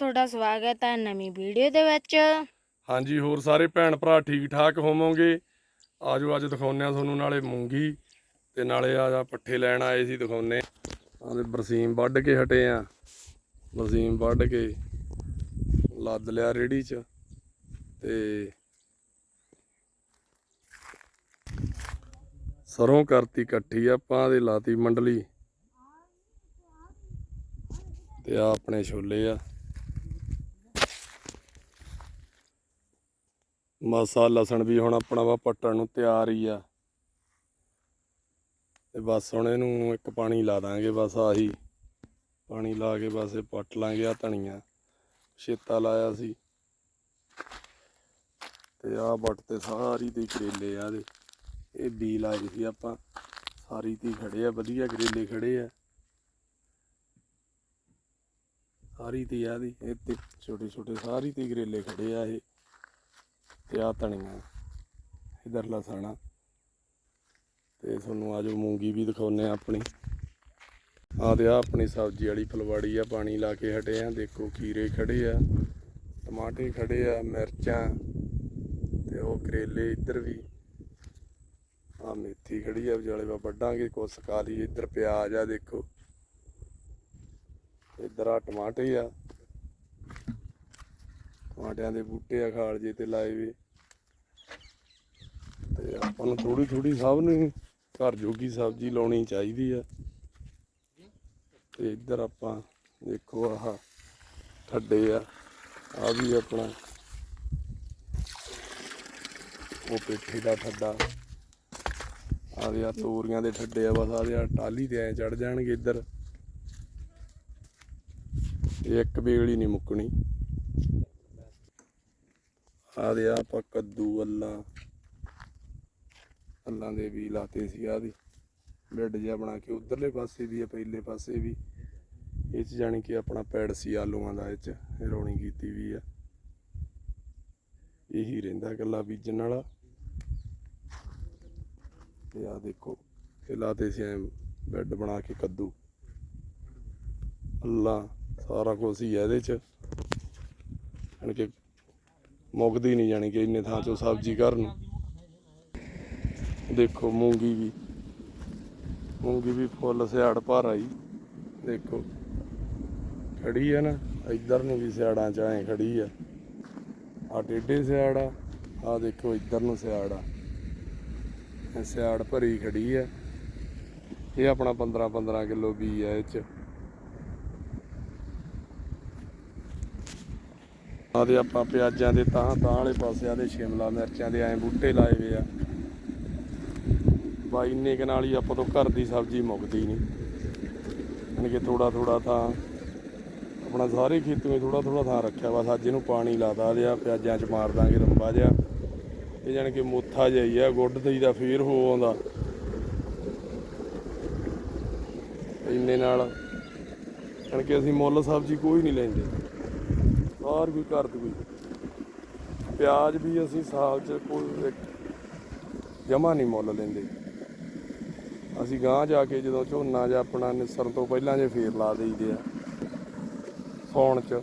ਤੁਹਾਡਾ ਸਵਾਗਤ ਹੈ ਨਵੀਂ ਵੀਡੀਓ ਦੇ ਵਿੱਚ। ਹਾਂਜੀ, ਹੋਰ ਸਾਰੇ ਭੈਣ ਭਰਾ ਠੀਕ ਠਾਕ ਹੋਵੋਗੇ? ਆਜੋ, ਅੱਜ ਦਿਖਾਉਂਦੇ ਆ ਤੁਹਾਨੂੰ ਨਾਲੇ ਮੂੰਗੀ ਤੇ ਨਾਲੇ ਆ ਪੱਠੇ ਲੈਣ ਆਏ ਸੀ ਦਿਖਾਉਂਦੇ ਆਦੇ ਬਰਸੀਮ ਵੱਢ ਕੇ ਹਟੇ ਆ। ਬਰਸੀਮ ਵੱਢ ਕੇ ਲੱਦ ਲਿਆ ਰੇੜੀ 'ਚ ਤੇ ਸਰੋਂ ਕਰਤੀ ਇਕੱਠੀ ਆਪਾਂ ਦੇ ਲਾਤੀ ਮੰਡਲੀ ਤੇ ਆ ਆਪਣੇ ਛੋਲੇ ਆ। ਮਸਾ ਲਸਣ ਵੀ ਹੁਣ ਆਪਣਾ ਵਾ ਪੱਟਣ ਨੂੰ ਤਿਆਰ ਹੀ ਆ। ਤੇ ਬਸ ਹੁਣ ਇਹਨੂੰ ਇੱਕ ਪਾਣੀ ਲਾ ਦਾਂਗੇ, ਬਸ ਆਹੀ। ਪਾਣੀ ਲਾ ਕੇ ਬਸ ਇਹ ਪੱਟ ਲਾਂਗੇ ਆ ਧਨੀਆ। ਛੇਤਾ ਲਾਇਆ ਸੀ। ਤੇ ਆ ਬੱਟ ਤੇ ਸਾਰੀ ਤੇ ਕਰੇਲੇ ਆ ਦੇ ਇਹ ਬੀ ਲਾਏ ਸੀ ਆਪਾਂ। ਸਾਰੀ ਤੇ ਖੜੇ ਆ, ਵਧੀਆ ਕਰੇਲੇ ਖੜੇ ਆ। ਸਾਰੀ ਤੇ ਆ ਦੀ ਇਹ ਤੇ ਛੋਟੇ ਛੋਟੇ ਸਾਰੀ ਤੇ ਕਰੇਲੇ ਖੜੇ ਆ ਇਹ। ਤੇ ਆ। ਧਨੀਆ ਇਧਰ ਲਸਣਾ ਤੇ ਤੁਹਾਨੂੰ ਆਜੋ ਮੂੰਗੀ ਵੀ ਦਿਖਾਉਨੇ ਆ ਆਪਣੀ। ਆ ਤੇ ਆ ਆਪਣੀ ਸਬਜ਼ੀ ਵਾਲੀ ਫਲਵਾੜੀ ਆ, ਪਾਣੀ ਲਾ ਕੇ ਹਟੇ ਆ। ਦੇਖੋ ਕੀਰੇ ਖੜੇ ਆ ਟਮਾਟੇ ਖੜੇ ਆ, ਮਿਰਚਾਂ ਤੇ ਉਹ ਕਰੇਲੇ ਇੱਧਰ ਵੀ। ਆ ਮੇਥੀ ਖੜੀ ਆ, ਵਿਚਾਲੇ ਵਾ ਵੱਢਾਂਗੇ, ਕੁਛ ਸੁਕਾ ਲਈ ਇੱਧਰ ਪਿਆਜ਼ ਆ, ਦੇਖੋ। ਇੱਧਰ ਆ ਟਮਾਟੇ ਆ। ਟਮਾਟਿਆਂ ਦੇ ਬੂਟੇ ਆ ਖਾਲ ਜੇ ਤੇ ਲਾਏ ਵੇ। ਤੇ ਆਪਾਂ ਨੂੰ ਥੋੜੀ ਥੋੜੀ ਸਭ ਨੂੰ ਘਰ ਜੋਗੀ ਸਬਜ਼ੀ ਲਾਉਣੀ ਚਾਹੀਦੀ ਆ। ਤੇ ਇੱਧਰ ਆਪਾਂ ਦੇਖੋ ਆਹ ਠੱਡੇ ਆ ਆ ਵੀ ਆਪਣਾ ਉਹ ਪੇਠੇ ਦਾ ਠੱਡਾ ਆ ਦੇ ਆ ਤੋਰੀਆਂ ਦੇ ਠੱਡੇ ਆ, ਬਸ ਆ ਦੇ ਆ ਟਾਲੀ ਤੇ ਐ ਚੜ ਜਾਣਗੇ ਇੱਧਰ। ਇਹ ਇੱਕ ਬੇਗਲੀ ਨਹੀਂ ਮੁੱਕਣੀ। ਆ ਦੇ ਆ ਆਪਾਂ ਕੱਦੂ, ਅੱਲਾ। ਅੱਲਾਂ ਦੇ ਵੀ ਲਾਤੇ ਸੀ ਆ ਦੀ। ਬੈੱਡ ਜਿਹਾ ਬਣਾ ਕੇ ਉਧਰਲੇ ਪਾਸੇ ਵੀ ਆ, ਪਹਿਲੇ ਪਾਸੇ ਵੀ। ਇਹ ਚ ਜਾਣੀ ਕਿ ਆਪਣਾ ਪੈੜ ਸੀ ਆਲੂਆਂ ਦਾ, ਇਹ ਚ ਰੋਣੀ ਕੀਤੀ ਵੀ ਆ। ਇਹੀ ਰਹਿੰਦਾ ਗੱਲਾ ਬੀਜਣ ਵਾਲਾ। ਤੇ ਆ ਦੇਖੋ, ਇਹ ਲਾਤੇ ਸੀ ਐਂ ਬੈੱਡ ਬਣਾ ਕੇ ਕੱਦੂ। ਅੱਲਾ, ਸਾਰਾ ਕੁਝ ਹੀ ਆ ਇਹਦੇ ਚ। ਜਾਣੀ ਕਿ ਮੁੱਕਦੀ ਨਹੀਂ ਜਾਣੀ ਕਿ ਇੰਨੇ ਥਾਂ ਚੋਂ ਸਬਜ਼ੀ ਕਰਨ ਦੇਖੋ ਮੂੰਗੀ ਵੀ ਮੂੰਗੀ ਵੀ ਫੁੱਲ ਸਿਆੜ ਭਰ ਆਈ। ਦੇਖੋ, ਖੜੀ ਹੈ ਨਾ, ਇੱਧਰ ਨੂੰ ਵੀ ਸਿਆੜਾਂ ਚ ਐ ਖੜੀ ਆ। ਆ ਟੇਢੇ ਸਿਆੜ ਆ ਆ ਦੇਖੋ ਇੱਧਰ ਨੂੰ ਸਿਆੜ ਆ। ਸਿਆੜ ਭਰੀ ਖੜੀ ਆ। ਇਹ ਆਪਣਾ 15 15 ਕਿਲੋ ਬੀ ਆ ਇਹ ਚ। ਆ ਆਪਾਂ ਪਿਆਜ਼ਾਂ ਦੇ ਤਾਂ ਤਾਂ ਵਾਲੇ ਪਾਸੇ ਆ ਦੇ ਸ਼ਿਮਲਾ ਮਿਰਚਾਂ ਦੇ ਐ ਬੂਟੇ ਲਾਏ ਵੇ ਆ। ਬਾਈ ਇੰਨੇ ਕੁ ਨਾਲ ਹੀ ਆਪਾਂ ਤੋਂ ਘਰ ਦੀ ਸਬਜ਼ੀ ਮੁੱਕਦੀ ਨਹੀਂ। ਯਾਨੀ ਕਿ ਥੋੜਾ ਥੋੜਾ ਤਾਂ ਆਪਣਾ ਸਾਰੇ ਖੇਤ ਵਿੱਚ ਥੋੜਾ ਥੋੜਾ ਥਾਂ ਰੱਖਿਆ ਬਸ ਅੱਜ ਇਹਨੂੰ ਪਾਣੀ ਲਾਦਾ ਲਿਆ ਪਿਆਜ਼ਾਂ 'ਚ ਮਾਰ ਦਾਂਗੇ ਰੰਬਾ ਜਿਹਾ। ਇਹ ਜਾਣੀ ਕਿ ਮੋਥਾ ਜਿਹਾ ਹੀ ਆ, ਗੁੱਡ ਦਈ ਦਾ ਫੇਰ ਹੋ ਆਉਂਦਾ। ਇੰਨੇ ਨਾਲ ਯਾਨੀ ਕਿ ਅਸੀਂ ਮੁੱਲ ਸਬਜ਼ੀ ਕੋਈ ਨਹੀਂ ਲੈਂਦੇ। ਬਾਹਰ ਕੋਈ ਘਰ ਦੀ ਕੋਈ ਪਿਆਜ਼ ਵੀ ਅਸੀਂ ਸਾਲ 'ਚ ਕੋਈ ਜਮਾ ਨਹੀਂ ਮੁੱਲ ਲੈਂਦੇ। ਅਸੀਂ ਗਾਂ ਜਾ ਕੇ ਜਦੋਂ ਝੋਨਾ ਜਾਂ ਆਪਣਾ ਨਿਸਰਨ ਤੋਂ ਪਹਿਲਾਂ ਜੇ ਫੇਰ ਲਾ ਦੇਈਦੇ ਆ ਸੌਣ 'ਚ।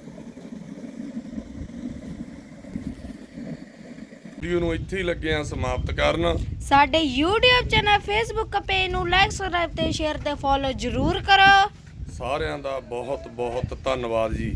ਵੀਡੀਓ ਨੂੰ ਇੱਥੇ ਹੀ ਲੱਗੇ ਆ ਸਮਾਪਤ ਕਰਨ। ਸਾਡੇ YouTube ਚੈਨਲ Facebook ਪੇਜ ਨੂੰ ਲਾਈਕ ਸਬਸਕ੍ਰਾਈਬ ਤੇ ਸ਼ੇਅਰ ਤੇ ਫੋਲੋ ਜ਼ਰੂਰ ਕਰੋ। ਸਾਰਿਆਂ ਦਾ ਬਹੁਤ ਬਹੁਤ ਧੰਨਵਾਦ ਜੀ।